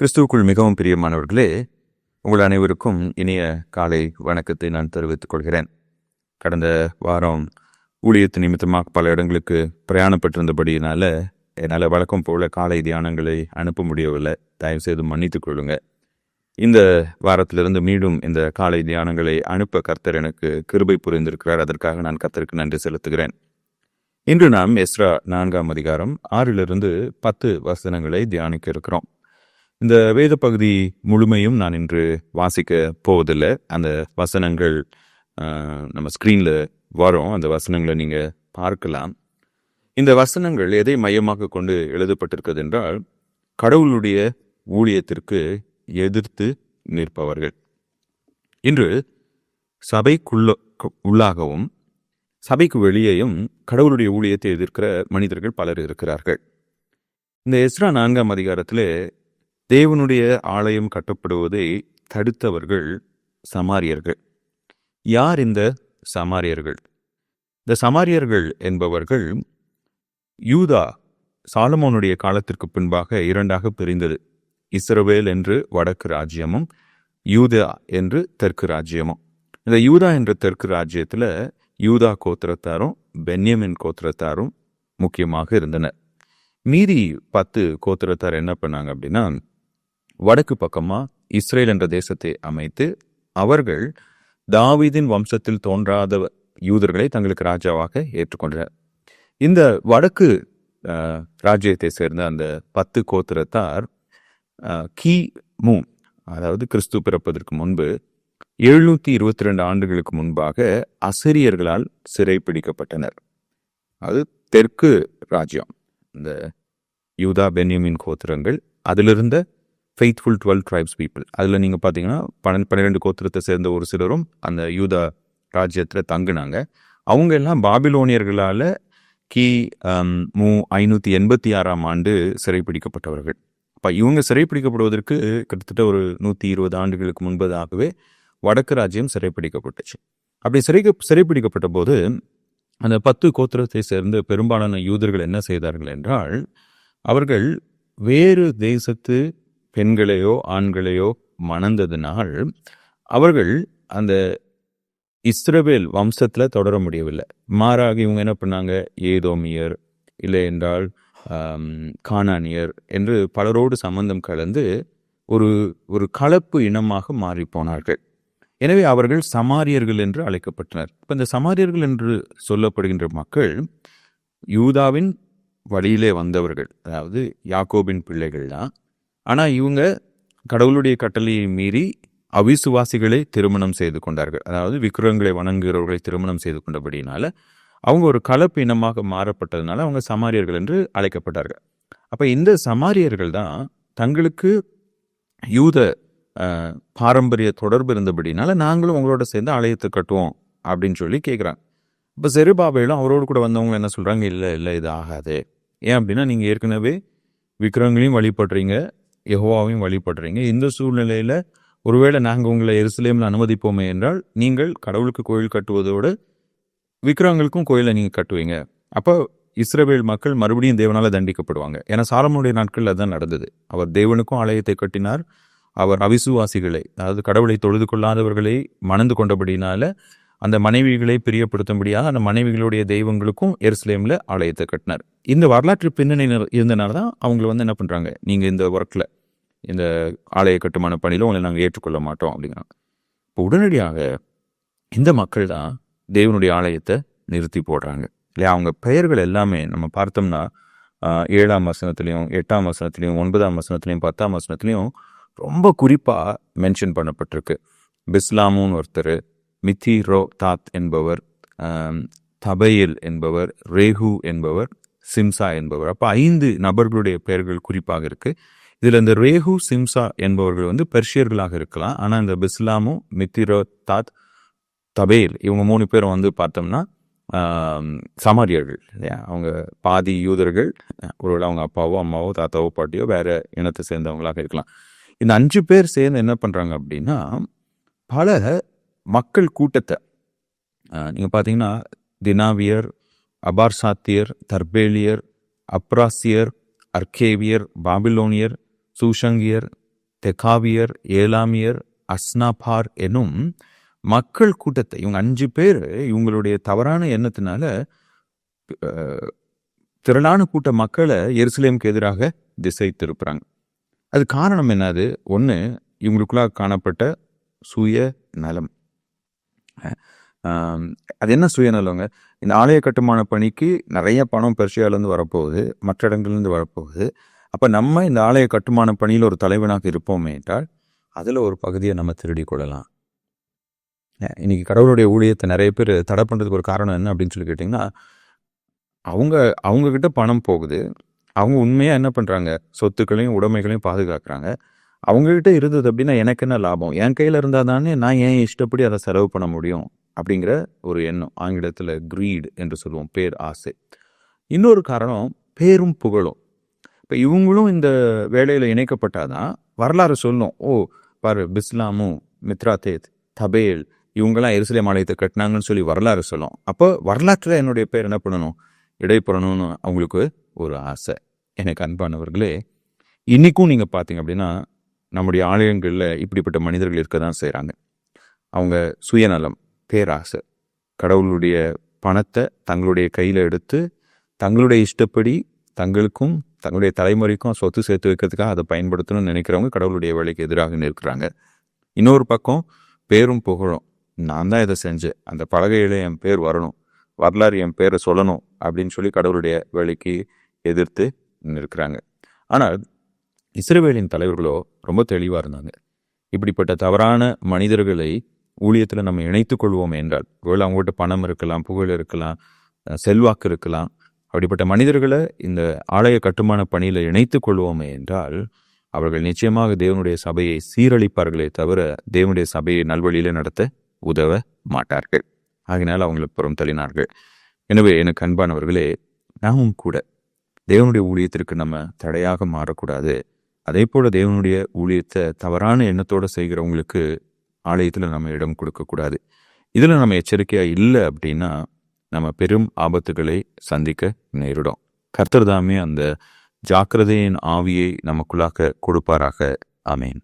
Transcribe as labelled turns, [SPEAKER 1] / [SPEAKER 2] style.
[SPEAKER 1] கிறிஸ்துவுக்குள் மிகவும் பிரியமானவர்களே உங்கள் அனைவருக்கும் இனிய காலை வணக்கத்தை நான் தெரிவித்துக் கொள்கிறேன். கடந்த வாரம் ஊழியத்து நிமித்தமாக பல இடங்களுக்கு பிரயாணப்பட்டிருந்தபடியினால என்னால் வழக்கம் போல காலை தியானங்களை அனுப்ப முடியவில்லை. தயவு செய்து மன்னித்துக் கொள்ளுங்க. இந்த வாரத்திலிருந்து மீண்டும் இந்த காலை தியானங்களை அனுப்ப கர்த்தர் எனக்கு கிருபை புரிந்திருக்கிறார். அதற்காக நான் கர்த்தருக்கு நன்றி செலுத்துகிறேன். இன்று நாம் எஸ்ரா நான்காம் அதிகாரம் ஆறிலிருந்து பத்து வசனங்களை தியானிக்க இருக்கிறோம். இந்த வேத பகுதி முழுமையும் நான் இன்று வாசிக்க போவதில்லை. அந்த வசனங்கள் நம்ம ஸ்க்ரீனில் வரும். அந்த வசனங்களை நீங்கள் பார்க்கலாம். இந்த வசனங்கள் எதை மையமாக கொண்டு எழுதப்பட்டிருக்கிறது என்றால் கடவுளுடைய ஊழியத்திற்கு எதிர்த்து நிற்பவர்கள். இன்று சபைக்குள்ள உள்ளாகவும் சபைக்கு வெளியேயும் கடவுளுடைய ஊழியத்தை எதிர்க்கிற மனிதர்கள் பலர் இருக்கிறார்கள். இந்த எஸ்ரா நான்காம் அதிகாரத்தில் தேவனுடைய ஆலயம் கட்டப்படுவதை தடுத்தவர்கள் சமாரியர்கள். யார் இந்த சமாரியர்கள்? இந்த சமாரியர்கள் என்பவர்கள் யூதா சாலமோனுடைய காலத்திற்கு பின்பாக இரண்டாக பிரிந்தது. இஸ்ரவேல் என்று வடக்கு ராஜ்யமும் யூதா என்று தெற்கு ராஜ்யமும். இந்த யூதா என்ற தெற்கு ராஜ்யத்தில் யூதா கோத்திரத்தாரும் பென்யமின் கோத்திரத்தாரும் முக்கியமாக இருந்தனர். மீதி பத்து கோத்திரத்தார் என்ன பண்ணாங்க அப்படின்னா வடக்கு பக்கமாக இஸ்ரேல் என்ற தேசத்தை அமைத்து அவர்கள் தாவீதின் வம்சத்தில் தோன்றாத யூதர்களை தங்களுக்கு ராஜாவாக ஏற்றுக்கொண்டனர். இந்த வடக்கு ராஜ்யத்தை சேர்ந்த அந்த பத்து கோத்திரத்தார் கி மு அதாவது கிறிஸ்து பிறப்பதற்கு முன்பு எழுநூற்றி இருபத்தி ரெண்டு ஆண்டுகளுக்கு முன்பாக அசிரியர்களால் சிறைப்பிடிக்கப்பட்டனர் அது தெற்கு ராஜ்யம். இந்த யூதா பென்யமின் கோத்திரங்கள் அதிலிருந்த ஃபெய்த்ஃபுல் டுவெல் ட்ரைப்ஸ் பீப்புள் அதில் நீங்கள் பார்த்தீங்கன்னா பன்னெண்டு பன்னிரெண்டு கோத்திரத்தை சேர்ந்த ஒரு சிலரும் அந்த யூதா ராஜ்யத்தில் தங்குனாங்க. அவங்க எல்லாம் பாபிலோனியர்களால் கி மு ஐநூற்றி எண்பத்தி ஆறாம் ஆண்டு சிறைப்பிடிக்கப்பட்டவர்கள் அப்போ இவங்க சிறைப்பிடிக்கப்படுவதற்கு கிட்டத்தட்ட ஒரு நூற்றி இருபது ஆண்டுகளுக்கு முன்பதாகவே வடக்கு ராஜ்யம் சிறைப்பிடிக்கப்பட்டுச்சு அப்படி சிறை சிறைப்பிடிக்கப்பட்ட போது அந்த பத்து கோத்திரத்தை சேர்ந்த பெரும்பாலான யூதர்கள் என்ன செய்தார்கள் என்றால் அவர்கள் வேறு தேசத்து பெண்களையோ ஆண்களையோ மணந்ததுனால் அவர்கள் அந்த இஸ்ரவேல் வம்சத்தில் தொடர முடியவில்லை. மாறாக இவங்க என்ன பண்ணாங்க? ஏதோமியர் இல்லை என்றால் கானானியர் என்று பலரோடு சம்பந்தம் கலந்து ஒரு ஒரு கலப்பு இனமாக மாறி போனார்கள். எனவே அவர்கள் சமாரியர்கள் என்று அழைக்கப்பட்டனர். இப்போ இந்த சமாரியர்கள் என்று சொல்லப்படுகின்ற மக்கள் யூதாவின் வழியிலே வந்தவர்கள். அதாவது யாக்கோபின் பிள்ளைகள் தான் ஆனால் இவங்க கடவுளுடைய கட்டளையை மீறி அவிசுவாசிகளை திருமணம் செய்து கொண்டார்கள். அதாவது விக்கிரகங்களை வணங்குகிறவர்களை திருமணம் செய்து கொண்டபடினால அவங்க ஒரு கலப்பு இனமாக மாறப்பட்டதுனால அவங்க சமாரியர்கள் என்று அழைக்கப்பட்டார்கள். அப்போ இந்த சமாரியர்கள் தான் தங்களுக்கு யூத பாரம்பரிய தொடர்பு இருந்தபடினால நாங்களும் உங்களோட சேர்ந்து ஆலயத்தை கட்டுவோம் அப்படின்னு சொல்லி கேட்குறாங்க இப்போ செருபாபையிலும் அவரோடு கூட வந்தவங்க என்ன சொல்கிறாங்க இல்லை இல்லை இது ஆகாது. ஏன் அப்படின்னா நீங்கள் ஏற்கனவே விக்கிரகங்களையும் வழிபடுறீங்க. யெகோவாவையும் வழிபடுறீங்க. இந்த சூழ்நிலையில் ஒருவேளை நாங்கள் உங்களை எருசலேமில் அனுமதிப்போமே என்றால் நீங்கள் கடவுளுக்கு கோயில் கட்டுவதோடு விக்ரங்களுக்கும் கோயிலை நீங்கள் கட்டுவீங்க. அப்போ இஸ்ரவேல் மக்கள் மறுபடியும் தேவனால் தண்டிக்கப்படுவாங்க. ஏன்னா சாலமுடைய நாட்களில் அதான் நடந்தது. அவர் தேவனுக்கும் ஆலயத்தை கட்டினார். அவர் அவிசுவாசிகளை அதாவது கடவுளை தொழுது கொள்ளாதவர்களை மணந்து கொண்டபடினால அந்த மனைவிகளை பிரியப்படுத்தும்படியாக அந்த மனைவிகளுடைய தெய்வங்களுக்கும் எருசலேமில் ஆலயத்தை கட்டினார். இந்த வரலாற்று பின்னணி இருந்தனால தான் அவங்கள வந்து என்ன பண்ணுறாங்க நீங்கள் இந்த ஒர்க்கில் இந்த ஆலய கட்டுமான பணியில் உங்களை நாங்கள் ஏற்றுக்கொள்ள மாட்டோம் அப்படிங்கிறாங்க. இப்போ உடனடியாக இந்த மக்கள் தான் தேவனுடைய ஆலயத்தை நிறுத்தி போடுறாங்க. இல்லையா? அவங்க பெயர்கள் எல்லாமே நம்ம பார்த்தோம்னா ஏழாம் வசனத்துலேயும் எட்டாம் வசனத்துலேயும் ஒன்பதாம் வசனத்துலேயும் பத்தாம் வசனத்துலேயும் ரொம்ப குறிப்பாக மென்ஷன் பண்ணப்பட்டிருக்கு. பிஸ்லாமுன்னு ஒருத்தர் மித்தி ரோ தாத் என்பவர் தபையில் என்பவர் ரேஹு என்பவர் சிம்சா என்பவர். அப்போ ஐந்து நபர்களுடைய பெயர்கள் குறிப்பாக இருக்குது இதில் இந்த ரேஹு சிம்சா என்பவர்கள் வந்து பெர்ஷியர்களாக இருக்கலாம். ஆனால் இந்த பிஸ்லாமும் மித்திரோ தாத் தபேல் இவங்க மூணு பேரும் வந்து பார்த்தோம்னா சமாரியர்கள் இல்லையா? அவங்க பாதி யூதர்கள் ஒருவேளை அவங்க அப்பாவோ அம்மாவோ தாத்தாவோ பாட்டியோ வேறு இனத்தை சேர்ந்தவங்களாக இருக்கலாம். இந்த அஞ்சு பேர் சேர்ந்து என்ன பண்ணுறாங்க அப்படின்னா பல மக்கள் கூட்டத்தை நீங்கள் பார்த்தீங்கன்னா தினாவியர் அபார்சாத்தியர் தர்பேலியர் அப்ராசியர் அர்கேவியர் பாபிலோனியர் சூஷங்கியர் தெகாவியர் ஏலாமியர் அஸ்னாபார் எனும் மக்கள் கூட்டத்தை இவங்க அஞ்சு பேர் இவங்களுடைய தவறான எண்ணத்தினால திரளான கூட்ட மக்களை எருசலேமுக்கு எதிராக திசை திருப்புறாங்க அது காரணம் என்னது? ஒன்று இவங்களுக்குள்ளாக காணப்பட்ட சுய நலம் அது என்ன சுயநலங்க இந்த ஆலய கட்டுமான பணிக்கு நிறைய பணம் பெர்ஷியாலேருந்து வரப்போகுது. மற்ற இடங்கள்லேருந்து வரப்போகுது. அப்போ நம்ம இந்த ஆலய கட்டுமான பணியில் ஒரு தலைவனாக இருப்போமே என்றால் அதில் ஒரு பகுதியை நம்ம திருடி கொள்ளலாம். இன்றைக்கி கடவுளுடைய ஊழியத்தை நிறைய பேர் தடை பண்ணுறதுக்கு ஒரு காரணம் என்ன அப்படின்னு சொல்லி கேட்டிங்கன்னா அவங்க அவங்கக்கிட்ட பணம் போகுது. அவங்க உண்மையாக என்ன பண்ணுறாங்க சொத்துக்களையும் உடைமைகளையும் பாதுகாக்கிறாங்க. அவங்கக்கிட்ட இருந்தது அப்படின்னா எனக்கு என்ன லாபம்? என் கையில் இருந்தால் தானே நான் ஏன் இஷ்டப்படி அதை செலவு பண்ண முடியும்? அப்படிங்கிற ஒரு எண்ணம் ஆங்கிலத்தில் க்ரீடு என்று சொல்லுவோம் பேர் ஆசை. இன்னொரு காரணம் பேரும் புகழும். இப்போ இவங்களும் இந்த வேலையில் இணைக்கப்பட்டாதான் வரலாறு சொல்லும். ஓ பாரு பிஸ்லாமு மித்ராதேத் தபேல் இவங்கெல்லாம் எருசலேம் மாலயத்தை கட்டினாங்கன்னு சொல்லி வரலாறு சொல்லும். அப்போ வரலாற்றில் என்னுடைய பேர் என்ன பண்ணணும்? இடைப்படணும்னு அவங்களுக்கு ஒரு ஆசை. எனக்கு அன்பானவர்களே இன்றைக்கும் நீங்கள் பார்த்தீங்க அப்படின்னா நம்முடைய ஆலயங்களில் இப்படிப்பட்ட மனிதர்கள் இருக்க தான் செய்கிறாங்க அவங்க சுயநலம் பேராசை. கடவுளுடைய பணத்தை தங்களுடைய கையில் எடுத்து தங்களுடைய இஷ்டப்படி தங்களுக்கும் தங்களுடைய தலைமுறைக்கும் சொத்து சேர்த்து வைக்கிறதுக்காக அதை பயன்படுத்தணும்னு நினைக்கிறவங்க கடவுளுடைய வேலைக்கு எதிராக நிற்கிறாங்க. இன்னொரு பக்கம் பேரும் புகழும். நான் தான் இதை செஞ்சேன். அந்த பலகையில் என் பேர் வரணும். வரலாறு என் பேரை சொல்லணும் அப்படின்னு சொல்லி கடவுளுடைய வேலைக்கு எதிர்த்து நிற்கிறாங்க. ஆனால் இஸ்ரேவேலின் தலைவர்களோ ரொம்ப தெளிவாக இருந்தாங்க. இப்படிப்பட்ட தவறான மனிதர்களை ஊழியத்தில் நம்ம இணைத்து கொள்வோம் என்றால் ஒருவேளை அவங்ககிட்ட பணம் இருக்கலாம் புகழ் இருக்கலாம் செல்வாக்கு இருக்கலாம் அப்படிப்பட்ட மனிதர்களை இந்த ஆலய கட்டுமான பணியில் இணைத்து கொள்வோமே என்றால் அவர்கள் நிச்சயமாக தேவனுடைய சபையை சீரழிப்பார்களே தவிர தேவனுடைய சபையை நல்வழியில் நடத்த உதவ மாட்டார்கள். ஆகினால் அவங்களை புறம் தள்ளினார்கள். எனவே எனக்கு அன்பானவர்களே நாமும் கூட தேவனுடைய ஊழியத்திற்கு நம்ம தடையாக மாறக்கூடாது. அதே போல் தேவனுடைய ஊழியத்தை தவறான எண்ணத்தோடு செய்கிறவங்களுக்கு ஆலயத்தில் நம்ம இடம் கொடுக்கக்கூடாது இதில் நம்ம எச்சரிக்கையாக இல்லை அப்படின்னா நம்ம பெரும் ஆபத்துகளை சந்திக்க நேரிடும். கர்த்தர் தாமே அந்த ஜாக்கிரதையின் ஆவியை நமக்குள்ளாக கொடுப்பாராக. அமேன்